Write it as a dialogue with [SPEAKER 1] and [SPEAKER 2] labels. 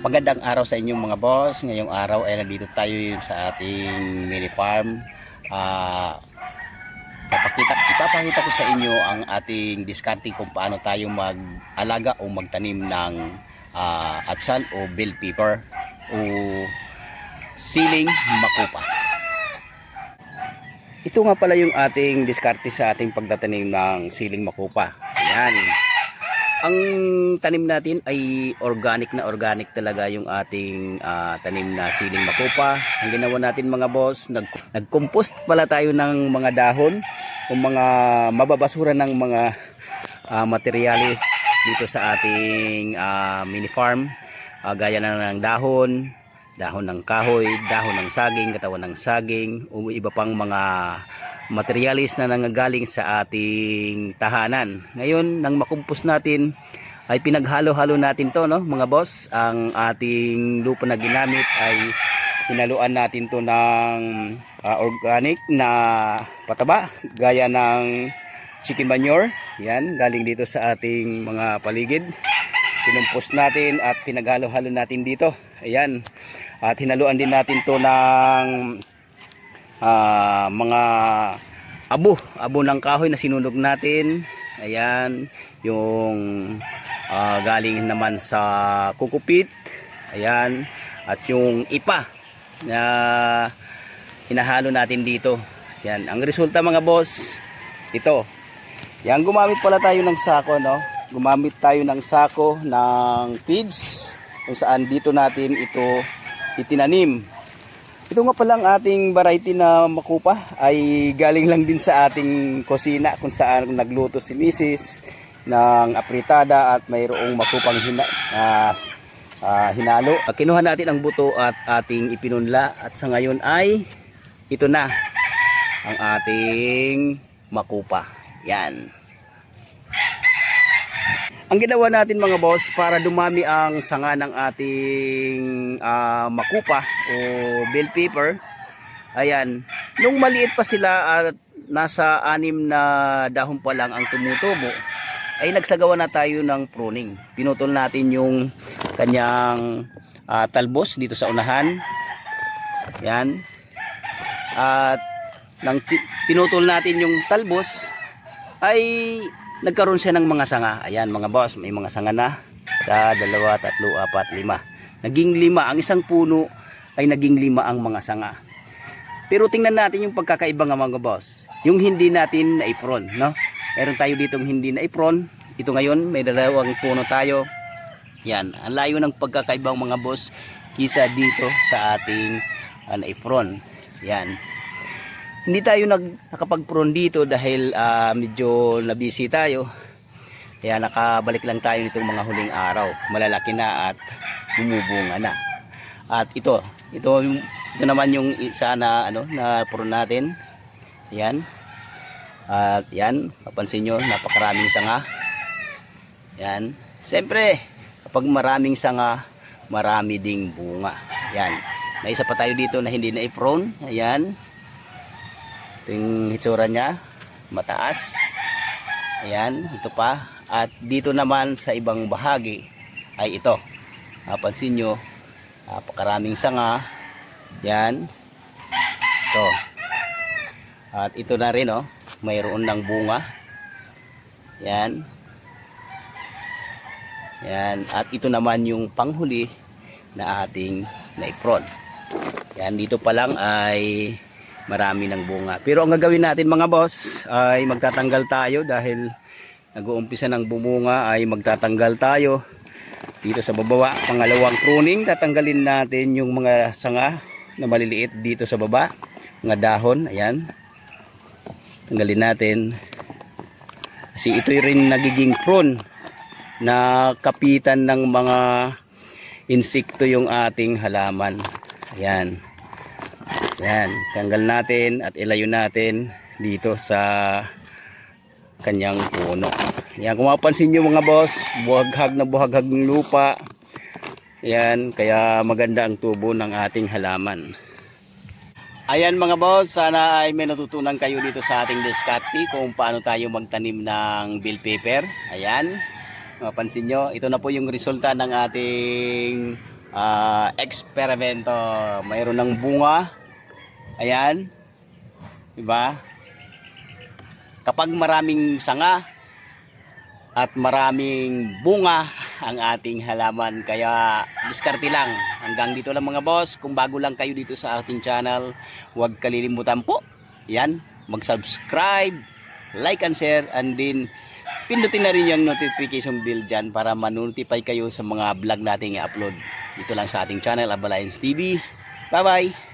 [SPEAKER 1] Magandang araw sa inyong mga boss. Ngayong araw ay nandito tayo sa ating mini farm. Ah, papakita, ipapakita ko sa inyo ang ating discarding kung paano tayo mag-alaga o magtanim ng ah, atsal o bell pepper o siling makupa. Ito nga pala yung ating diskarte sa ating pagtatanim ng siling makupa. Ayan. Ang tanim natin ay organic na organic talaga yung ating ah, tanim na siling makupa. Ang ginawa natin mga boss, nag nag-compost pala tayo ng mga dahon o mga mababasura ng mga ah, materialis dito sa ating ah, mini farm. Ah, gaya na ng dahon, dahon ng kahoy, dahon ng saging, katawan ng saging, o iba pang mga materialis na nanggagaling sa ating tahanan. Ngayon, nang makumpos natin, ay pinaghalo-halo natin to, no, mga boss. Ang ating lupa na ginamit ay hinaluan natin to ng ah, organic na pataba, gaya ng chicken manure. Yan, galing dito sa ating mga paligid. Pinumpos natin at pinaghalo-halo natin dito. Ayan. At hinaluan din natin to ng ah, mga abo, abo ng kahoy na sinunog natin. Ayan, yung ah, galing naman sa kukupit. Ayan, at yung ipa na hinahalo natin dito. Yan, ang resulta mga boss, ito. Yan, gumamit pala tayo ng sako, no? Gumamit tayo ng sako ng feeds kung saan dito natin ito itinanim. Ito nga pala ang ating variety na makupa ay galing lang din sa ating kusina kung saan nagluto si Mrs. ng apritada at mayroong makupang hina, ah, ah, hinalo. Ah, Kinuha natin ang buto at ating ipinunla at sa ngayon ay ito na ang ating makupa. Yan. Ang ginawa natin mga boss para dumami ang sanga ng ating ah, makupa o bell pepper. Ayan, nung maliit pa sila at nasa anim na dahon pa lang ang tumutubo, ay nagsagawa na tayo ng pruning. Pinutol natin yung kanyang ah, talbos dito sa unahan. Yan. At nang pinutol natin yung talbos ay nagkaroon siya ng mga sanga. Ayan mga boss, may mga sanga na. Sa dalawa, tatlo, apat, lima. Naging lima. Ang isang puno ay naging lima ang mga sanga. Pero tingnan natin yung pagkakaiba nga mga boss. Yung hindi natin na-ifron, no? Meron tayo ditong hindi na-ifron. Ito ngayon, may dalawang puno tayo. Yan, ang layo ng pagkakaibang mga boss kisa dito sa ating uh, na-ifron. Yan hindi tayo nag nakapag-prone dito dahil ah, medyo nabisi tayo. Kaya nakabalik lang tayo nitong mga huling araw. Malalaki na at bumubunga na. At ito, ito ito naman yung isa na ano na prone natin. Yan. At yan, papansin nyo, napakaraming sanga. Yan. Siyempre, kapag maraming sanga, marami ding bunga. Yan. May isa pa tayo dito na hindi na i-prone. Ayan. Ito yung hitsura niya. Mataas. Ayan, ito pa. At dito naman sa ibang bahagi ay ito. Napansin nyo, napakaraming sanga. Yan. Ito. At ito na rin, oh. Mayroon ng bunga. Yan. Yan. At ito naman yung panghuli na ating naifron. Yan, dito pa lang ay marami ng bunga. Pero ang gagawin natin mga boss ay magtatanggal tayo dahil nag-uumpisa ng bumunga ay magtatanggal tayo dito sa baba. Pangalawang pruning, tatanggalin natin yung mga sanga na maliliit dito sa baba. Mga dahon, ayan. Tanggalin natin. Kasi ito rin nagiging prune na kapitan ng mga insekto yung ating halaman. Ayan. Yan, tanggal natin at ilayo natin dito sa kanyang puno. Yan, kung mapansin nyo mga boss, buhaghag na buhaghag ng lupa. Yan, kaya maganda ang tubo ng ating halaman. Ayan mga boss, sana ay may natutunan kayo dito sa ating diskarte kung paano tayo magtanim ng bell pepper. Ayan, mapansin nyo, ito na po yung resulta ng ating ah, eksperimento. Mayroon ng bunga. Ayan. Diba? Kapag maraming sanga at maraming bunga ang ating halaman. Kaya diskarte lang. Hanggang dito lang mga boss. Kung bago lang kayo dito sa ating channel, huwag kalilimutan po. Yan, mag-subscribe, like and share, and then pindutin na rin yung notification bell dyan para ma-notify kayo sa mga vlog nating i-upload. Dito lang sa ating channel, Abalines TV. Bye-bye!